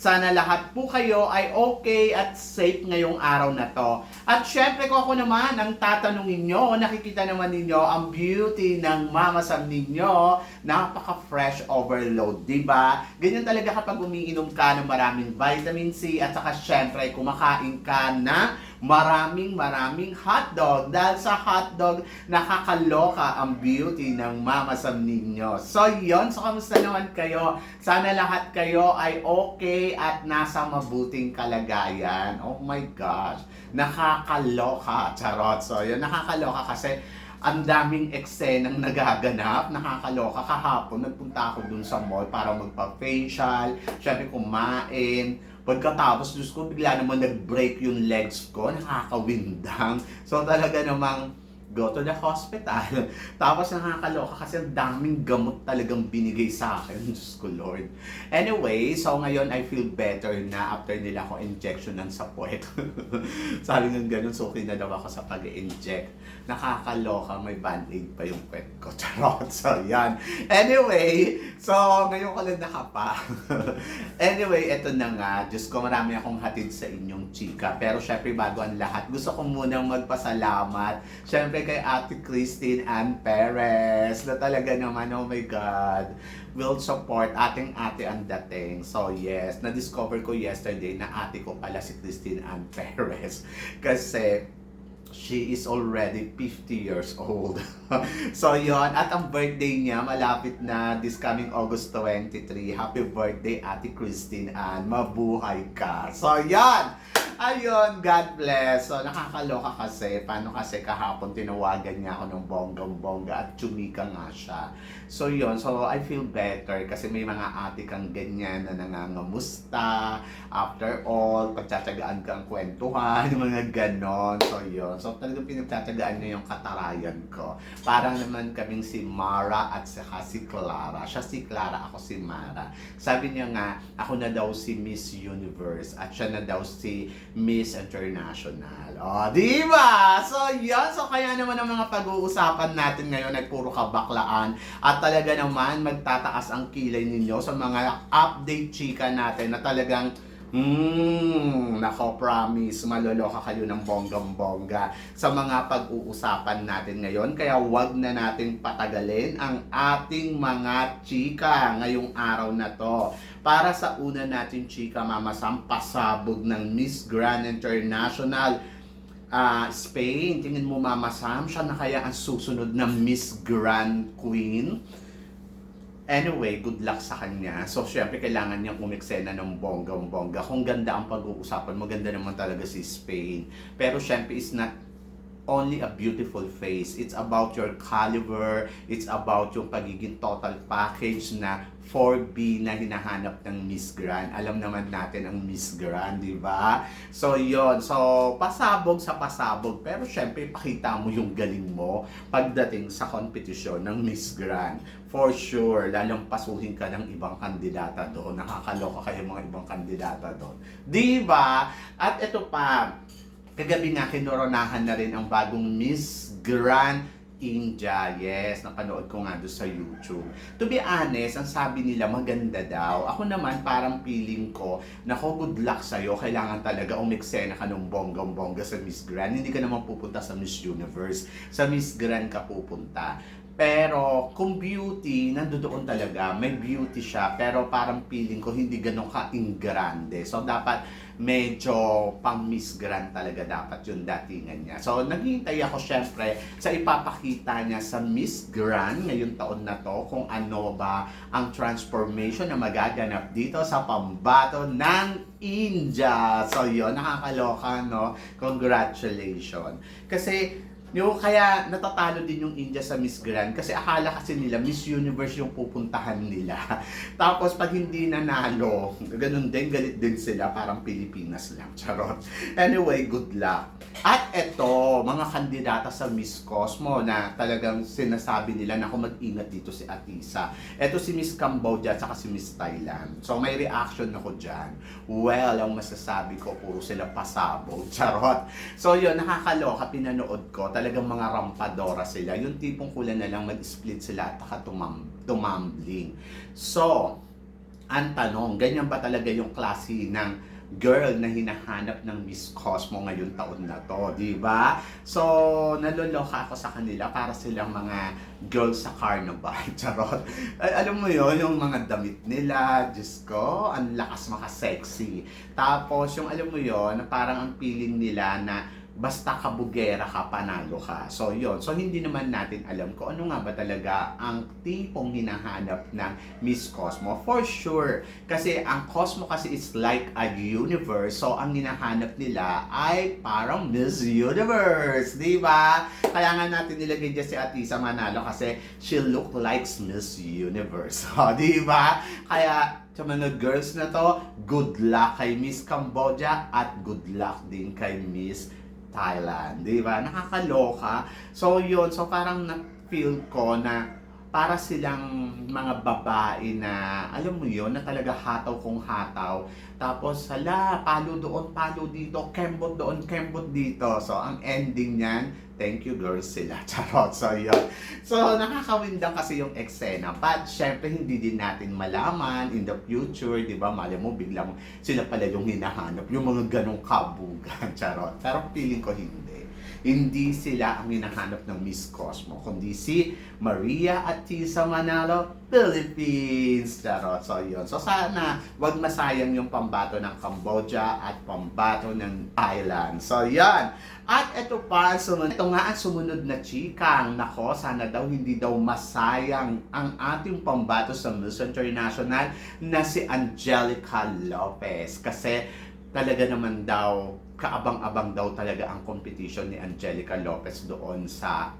Sana lahat po kayo ay okay at safe ngayong araw na to. At syempre ko ako naman ang tatanungin nyo, nakikita naman ninyo ang beauty ng Mama Sam ninyo. Napaka-fresh overload, di ba? Ganyan talaga kapag umiinom ka ng maraming vitamin C at saka syempre kumakain ka na maraming maraming hotdog. Dahil sa hotdog, nakakaloka ang beauty ng Mama Sam ninyo. So yon so kamusta naman kayo? Sana lahat kayo ay okay at nasa mabuting kalagayan. Oh my gosh, nakakaloka. Charot. So yun, nakakaloka kasi ang daming eksenang nagaganap, nakakaloka. Kahapon, nagpunta ako dun sa mall para magpa-facial, syempre kumain. Pagkatapos, Diyos ko, bigla naman nag-break yung legs ko, nakakawindang. So talaga namang go to the hospital. Tapos nakakaloka kasi ang daming gamot talagang binigay sa akin. Diyos ko, Lord. Anyway, so ngayon I feel better na after nila ako injection ng sapuet. Sabi ng ganun, so okay na daw ako sa pag inject Nakakaloka, may band-aid pa yung pet ko. Charot. So, yan. Anyway, so ngayon ko lang nakapa. anyway, eto na nga. Diyos ko, marami akong hatid sa inyong chika. Pero syempre, bago ang lahat, gusto ko munang magpasalamat. Syempre kay Ate Christine Ann Perez na talaga naman, oh my God, will support ating ate ang dating. So yes, na-discover ko yesterday na ate ko pala si Christine Ann Perez. Kasi she is already 50 years old. so yon at ang birthday niya malapit na this coming August 23. Happy birthday Ate Christine Ann. Mabuhay ka. So yon. Ayun, God bless. So, nakakaloka kasi. Paano kasi kahapon tinawagan niya ako ng bonggang-bongga at chumika nga siya. So, yun. So, I feel better kasi may mga ate kang ganyan na nangangamusta. After all, pagtsatsagaan kang kwentuhan, mga ganon. So, yun. So, talagang pinagtsatsagaan niya yung katarayan ko. Parang naman kaming si Mara at saka si Clara. Siya si Clara, ako si Mara. Sabi niya nga, ako na daw si Miss Universe at siya na daw si Miss International. O, di ba? So, yan. So, kaya naman ang mga pag-uusapan natin ngayon ay puro kabaklaan. At talaga naman, magtataas ang kilay ninyo sa mga update chika natin na talagang Hmm, nako promise, maloloka kayo ng bonggang-bongga sa mga pag-uusapan natin ngayon. Kaya wag na nating patagalin ang ating mga chika ngayong araw na to. Para sa una natin chika, mamasang pasabog ng Miss Grand International ah, Spain. Tingin mo Mama Sam, siya na kaya ang susunod na Miss Grand Queen? Anyway, good luck sa kanya. So, syempre, kailangan niyang umeksena ng bonggang-bongga. Kung ganda ang pag-uusapan, maganda naman talaga si Spain. Pero syempre, is not only a beautiful face. It's about your caliber. It's about yung pagiging total package na 4B na hinahanap ng Miss Grand. Alam naman natin ang Miss Grand, di ba? So, yon So, pasabog sa pasabog. Pero syempre, pakita mo yung galing mo pagdating sa kompetisyon ng Miss Grand. For sure, lalong pasuhin ka ng ibang kandidata doon. Nakakaloka kayo mga ibang kandidata doon. Di ba? At ito pa, kagabi nga kinoronahan na rin ang bagong Miss Grand India. Yes, napanood ko nga doon sa YouTube. To be honest, ang sabi nila maganda daw. Ako naman parang feeling ko, nako good luck sa'yo. Kailangan talaga umeksena ka ng bonggang-bongga sa Miss Grand. Hindi ka naman pupunta sa Miss Universe. Sa Miss Grand ka pupunta. Pero kung beauty, nandoon talaga, may beauty siya, pero parang feeling ko hindi ganun ka ingrande. So dapat medyo pang Miss Grand talaga dapat yung datingan niya. So naghihintay ako syempre sa ipapakita niya sa Miss Grand ngayong taon na to kung ano ba ang transformation na magaganap dito sa pambato ng India. So yun, nakakaloka no? Congratulations. Kasi Yung kaya natatalo din yung India sa Miss Grand kasi akala kasi nila Miss Universe yung pupuntahan nila. Tapos pag hindi nanalo, ganun din, galit din sila, parang Pilipinas lang. Charot. Anyway, good luck. At eto, mga kandidata sa Miss Cosmo na talagang sinasabi nila na kung mag-ingat dito si Atisa. Eto si Miss Cambodia at si Miss Thailand. So may reaction ako dyan. Well, ang masasabi ko, puro sila pasabog. Charot. So yun, nakakaloka, pinanood ko. Talagang mga rampadora sila. Yung tipong kulang na lang mag-split sila at saka tumam tumambling. So, ang tanong, ganyan ba talaga yung klase ng girl na hinahanap ng Miss Cosmo ngayon taon na to, di ba? So, naloloka ako sa kanila para silang mga girls sa carnival. Charot. Ay, alam mo yon yung mga damit nila, Diyos ko, ang lakas maka-sexy. Tapos, yung alam mo yon parang ang feeling nila na basta kabugera ka, panalo ka. So, yon So, hindi naman natin alam kung ano nga ba talaga ang tipong hinahanap ng Miss Cosmo. For sure. Kasi ang Cosmo kasi is like a universe. So, ang hinahanap nila ay parang Miss Universe. Di ba? Kaya nga natin nilagay dyan si Atisa Manalo kasi she look like Miss Universe. O, di ba? Kaya sa mga girls na to, good luck kay Miss Cambodia at good luck din kay Miss Thailand, di ba? Nakakaloka. So, yun. So, parang na-feel ko na para silang mga babae na, alam mo yun, na talaga hataw kung hataw. Tapos, hala, palo doon, palo dito, kembot doon, kembot dito. So, ang ending niyan, thank you girls sila. Charot. So, yun. So, nakakawindang kasi yung eksena. But, syempre, hindi din natin malaman in the future, di ba? Mali mo, biglang sila pala yung hinahanap. Yung mga ganong kabugan. Charot. Pero feeling ko hindi. Hindi sila ang hinahanap ng Miss Cosmo, kundi si Maria Atisa Manalo, Philippines. Charot. So, yun. So, sana wag masayang yung pambato ng Cambodia at pambato ng Thailand. So, yan. At ito pa, sumunod. Ito nga ang sumunod na chikang. Nako, sana daw hindi daw masayang ang ating pambato sa Miss International na si Angelica Lopez. Kasi talaga naman daw, kaabang-abang daw talaga ang competition ni Angelica Lopez doon sa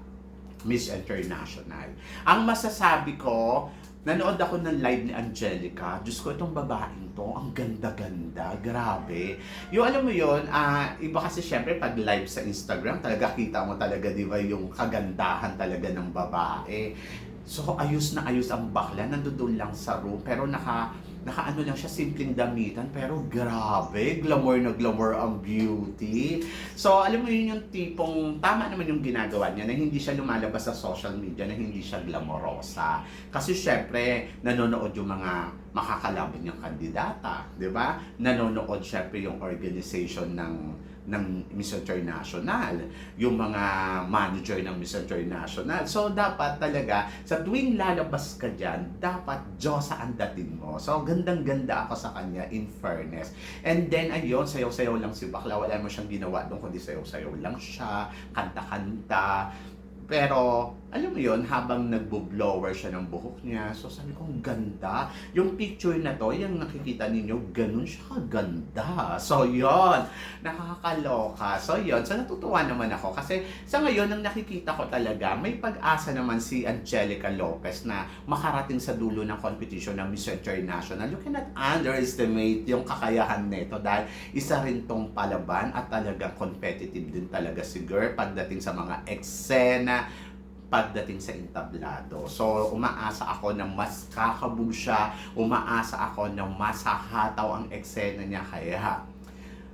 Miss International. Ang masasabi ko, nanood ako ng live ni Angelica. Diyos ko, itong babaeng to, ang ganda-ganda, grabe. Yung alam mo yon ah, iba kasi syempre pag live sa Instagram, talaga kita mo talaga, di ba, yung kagandahan talaga ng babae. So, ayos na ayos ang bakla, nandoon lang sa room, pero naka, naka ano lang siya, simpleng damitan, pero grabe, glamour na glamour ang beauty. So, alam mo yun yung tipong, tama naman yung ginagawa niya, na hindi siya lumalabas sa social media, na hindi siya glamorosa. Kasi syempre, nanonood yung mga makakalaban niyang kandidata, di ba? Nanonood syempre yung organization ng ng Miss International, yung mga manager ng Miss International. So, dapat talaga, sa tuwing lalabas ka dyan, dapat Diyosa ang dating mo. So, gandang-ganda ako sa kanya, in fairness. And then, ayun, sayaw-sayaw lang si Bakla. Wala mo siyang ginawa doon, kundi sayaw-sayaw lang siya, kanta-kanta. Pero, alam mo yon habang nagbo-blower siya ng buhok niya, so sabi ko, ganda. Yung picture na to, yung nakikita ninyo, ganun siya kaganda. So, yon nakakaloka. So, yon So, natutuwa naman ako. Kasi, sa ngayon, ang nakikita ko talaga, may pag-asa naman si Angelica Lopez na makarating sa dulo ng competition ng Miss International. You cannot underestimate yung kakayahan nito dahil isa rin tong palaban at talagang competitive din talaga si girl pagdating sa mga eksena, pagdating sa entablado. So, umaasa ako na mas kakabog siya, umaasa ako na mas hahataw ang eksena niya, kaya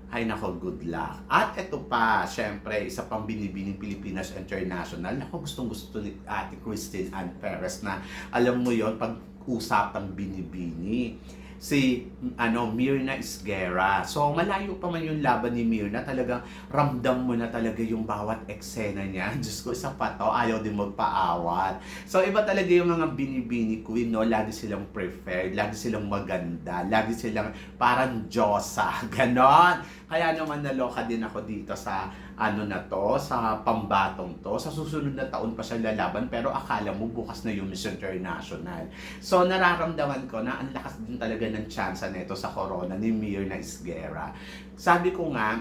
ay nako, good luck. At ito pa, syempre, isa pang binibining Pilipinas International. Nako, gustong gusto ni Ate Christine Ann Perez na alam mo yon pag usapang binibini si ano Mirna Isguera. So malayo pa man yung laban ni Mirna, talagang ramdam mo na talaga yung bawat eksena niya. Diyos ko, isa pa ayaw din magpaawat. So iba talaga yung mga binibini queen, no? Lagi silang preferred, lagi silang maganda, lagi silang parang Diyosa. Ganon. Kaya naman naloka din ako dito sa ano na to, sa pambatong to. Sa susunod na taon pa siya lalaban, pero akala mo bukas na yung Miss International. So nararamdaman ko na ang lakas din talaga ng tsansa nito sa corona ni Mirna Isguera. Sabi ko nga,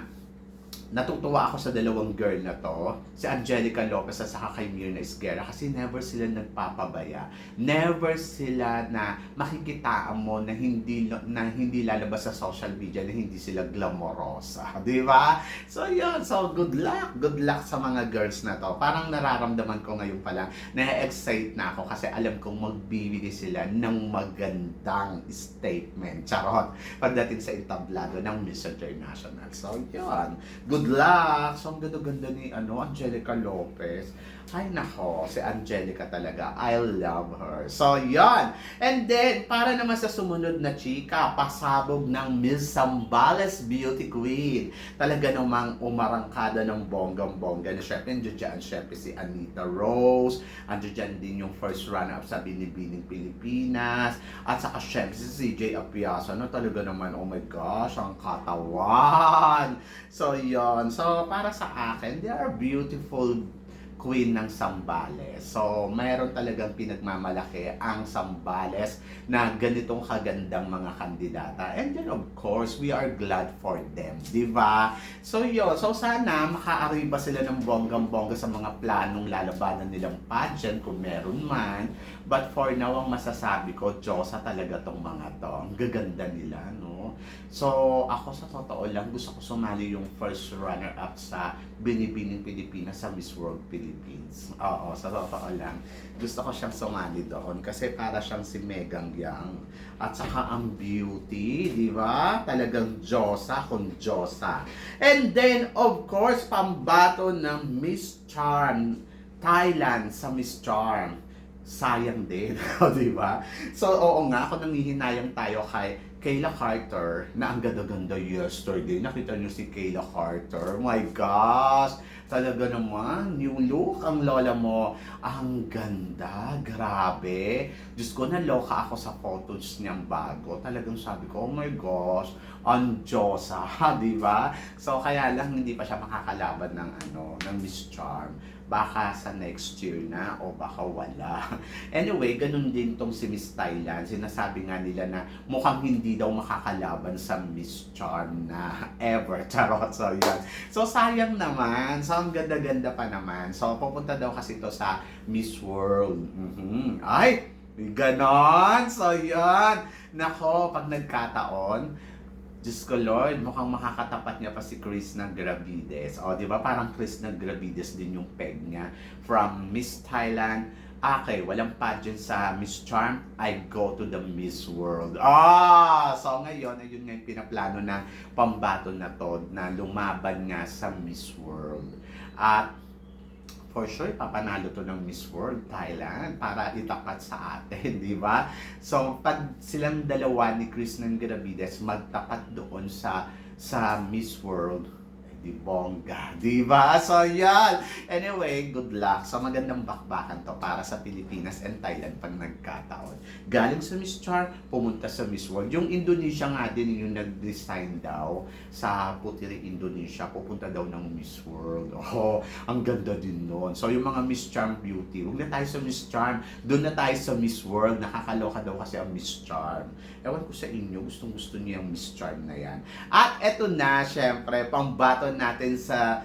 natutuwa ako sa dalawang girl na to, si Angelica Lopez at saka kay Mirna Esguerra kasi never sila nagpapabaya. Never sila na makikitaan mo na hindi na hindi lalabas sa social media na hindi sila glamorosa, di ba? So yun, so good luck, good luck sa mga girls na to. Parang nararamdaman ko ngayon pa lang, na-excite na ako kasi alam kong magbibigay sila ng magandang statement. Charot, pagdating sa entablado ng Miss International. So yun, good luck! So, ang ganda-ganda ni ano, Angelica Lopez. Ay, nako, si Angelica talaga. I love her. So, yon And then, para naman sa sumunod na chika, pasabog ng Miss Zambales Beauty Queen. Talaga namang umarangkada ng bonggang-bongga. Na syempre, nandiyan dyan, syempre si Anita Rose. Andiyan dyan din yung first runner-up sa Binibining Pilipinas. At saka syempre si CJ Apiaso. No, talaga naman, oh my gosh, ang katawan. So, yon So, para sa akin, they are beautiful queen ng Sambales. So, mayroon talagang pinagmamalaki ang Sambales na ganitong kagandang mga kandidata. And then, of course, we are glad for them. Ba? So, yun. So, sana makaariba sila ng bonggang-bongga sa mga planong lalabanan nilang pageant kung meron man. But for now, ang masasabi ko, Diyosa talaga tong mga to. Ang gaganda nila, no? So, ako sa totoo lang, gusto ko sumali yung first runner-up sa Binibining Pilipinas sa Miss World Philippines. Oo, sa totoo lang. Gusto ko siyang sumali doon kasi para siyang si Megang Yang. At saka ang beauty, di ba? Talagang Diyosa kung Diyosa. And then, of course, pambato ng Miss Charm Thailand sa Miss Charm sayang din, di ba? So, oo nga, ako nangihinayang tayo kay Kayla Carter na ang ganda-ganda yesterday. Nakita niyo si Kayla Carter. My gosh! Talaga naman, new look ang lola mo. Ang ganda, grabe. Diyos ko, naloka ako sa photos niyang bago. Talagang sabi ko, oh my gosh, ang Diyosa, di ba? So, kaya lang hindi pa siya makakalaban ng ano, ng Miss Charm baka sa next year na o baka wala. Anyway, ganun din tong si Miss Thailand. Sinasabi nga nila na mukhang hindi daw makakalaban sa Miss Charm na ever. Charot. So, yan. So, sayang naman. So, ang ganda-ganda pa naman. So, pupunta daw kasi to sa Miss World. Mhm. Ay! Ganon! So, yan. Nako, pag nagkataon, Diyos ko Lord, mukhang makakatapat niya pa si Chris ng Gravides. O, di ba? Parang Chris ng Gravides din yung peg niya. From Miss Thailand, okay, walang pageant sa Miss Charm, I go to the Miss World. Ah! So ngayon, ayun nga yung pinaplano ng pambato na to na lumaban nga sa Miss World. At for sure, papanalo to ng Miss World Thailand para itapat sa atin, di ba? So, pag silang dalawa ni Chris ng Gravides magtapat doon sa sa Miss World, di bongga, di ba? So, yan. Anyway, good luck. So, magandang bakbakan to para sa Pilipinas and Thailand pag nagkataon. Galing sa Miss Char, pumunta sa Miss World. Yung Indonesia nga din yung nag-design daw sa Putiri, Indonesia. Pupunta daw ng Miss World. Oh, ang ganda din nun. So, yung mga Miss Charm Beauty, huwag na tayo sa Miss Charm. Doon na tayo sa Miss World. Nakakaloka daw kasi ang Miss Charm. Ewan ko sa inyo, gustong gusto niyo yung Miss Charm na yan. At eto na, syempre, natin sa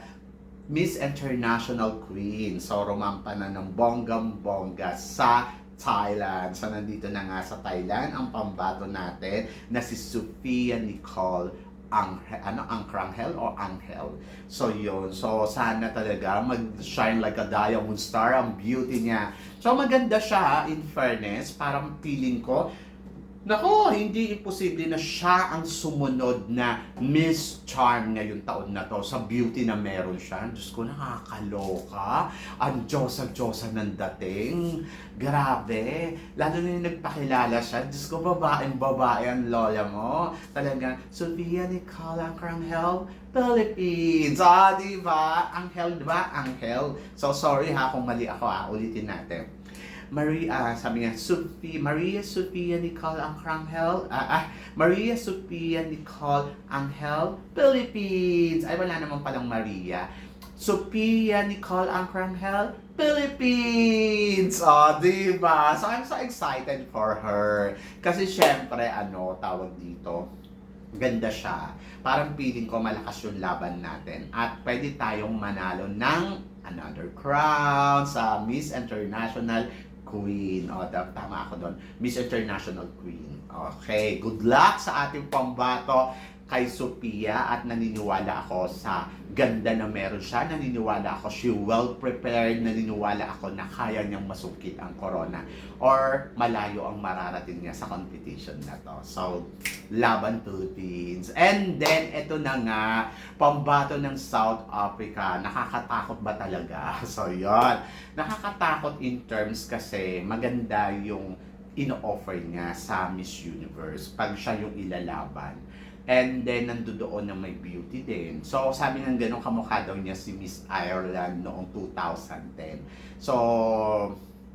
Miss International Queen. So, rumampa na ng bonggang-bongga sa Thailand. So, nandito na nga sa Thailand ang pambato natin na si Sophia Nicole ang ano Angkrangel o Angel. So yun. So sana talaga mag-shine like a diamond star ang beauty niya. So maganda siya in fairness, parang feeling ko Nako, hindi imposible na siya ang sumunod na Miss Charm ngayong taon na to sa beauty na meron siya. Diyos ko, nakakaloka. Ang Diyosa-Diyosa ng dating. Grabe. Lalo na yung nagpakilala siya. Diyos ko, babaeng babae ang lola mo. Talagang, Sofia Nicole Angel, Philippines. Ah, di ba? Angel, di ba? Angel. So, sorry ha kung mali ako ha. Ulitin natin. Maria, sabi nga, Sophie, Maria Sophia Nicole Angel, ah, ah, Maria Sophia Nicole Angel, Philippines. Ay, wala naman palang Maria. Sophia Nicole Angel, Philippines! Oh, di ba? So, I'm so excited for her. Kasi, syempre, ano, tawag dito, Ganda siya. Parang feeling ko malakas yung laban natin. At pwede tayong manalo ng another crown sa Miss International Queen. O, da- tama ako doon. Miss International Queen. Okay, good luck sa ating pambato kay Sophia at naniniwala ako sa ganda na meron siya. Naniniwala ako she well prepared. Naniniwala ako na kaya niyang masukit ang corona or malayo ang mararating niya sa competition na to. So, laban Philippines. And then, ito na nga, pambato ng South Africa. Nakakatakot ba talaga? So, yon Nakakatakot in terms kasi maganda yung ino-offer niya sa Miss Universe pag siya yung ilalaban. And then, nandoon na may beauty din. So, sabi ng ganun, kamukha daw niya si Miss Ireland noong 2010. So,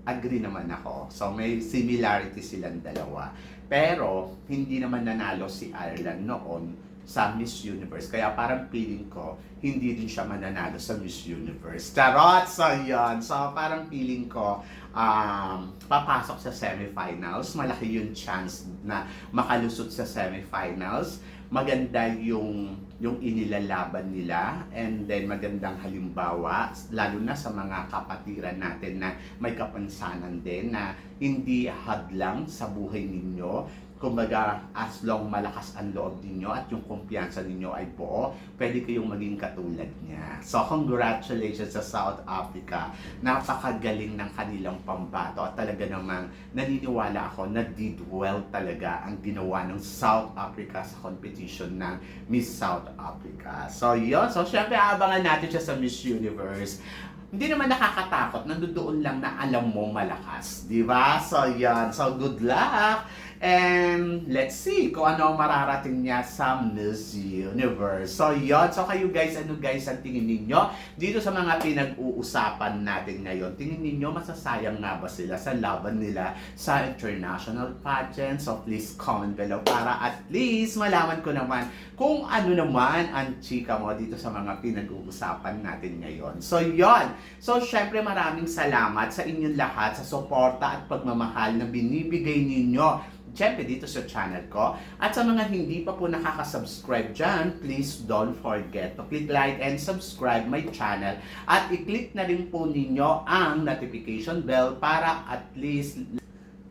agree naman ako. So, may similarity silang dalawa. Pero, hindi naman nanalo si Ireland noon sa Miss Universe. Kaya parang feeling ko, hindi din siya mananalo sa Miss Universe. Charot! So, yun. So, parang feeling ko, um, papasok sa semifinals. Malaki yung chance na makalusot sa semifinals. Maganda yung yung inilalaban nila. And then magandang halimbawa lalo na sa mga kapatiran natin na may kapansanan din na hindi hadlang sa buhay ninyo kumbaga as long malakas ang loob ninyo at yung kumpiyansa ninyo ay buo, pwede kayong maging katulad niya. So congratulations sa South Africa. Napakagaling ng kanilang pambato at talaga namang naniniwala ako na did well talaga ang ginawa ng South Africa sa competition ng Miss South Africa. So yun, so syempre abangan natin siya sa Miss Universe hindi naman nakakatakot, nandoon lang na alam mo malakas, di ba? So, yan. So, good luck! And let's see kung ano ang mararating niya sa Miss Universe. So, yon So, kayo guys, ano guys ang tingin ninyo dito sa mga pinag-uusapan natin ngayon? Tingin ninyo masasayang nga ba sila sa laban nila sa international pageant? So, please comment below para at least malaman ko naman kung ano naman ang chika mo dito sa mga pinag-uusapan natin ngayon. So, yon So, syempre maraming salamat sa inyong lahat sa suporta at pagmamahal na binibigay ninyo Siyempre, dito sa channel ko. At sa mga hindi pa po nakaka-subscribe dyan, please don't forget to click like and subscribe my channel. At i-click na rin po ninyo ang notification bell para at least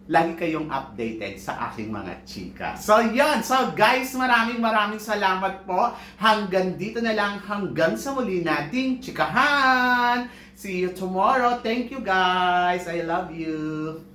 lagi kayong updated sa aking mga chika. So, yan. So, guys, maraming maraming salamat po. Hanggang dito na lang. Hanggang sa muli nating chikahan. See you tomorrow. Thank you, guys. I love you.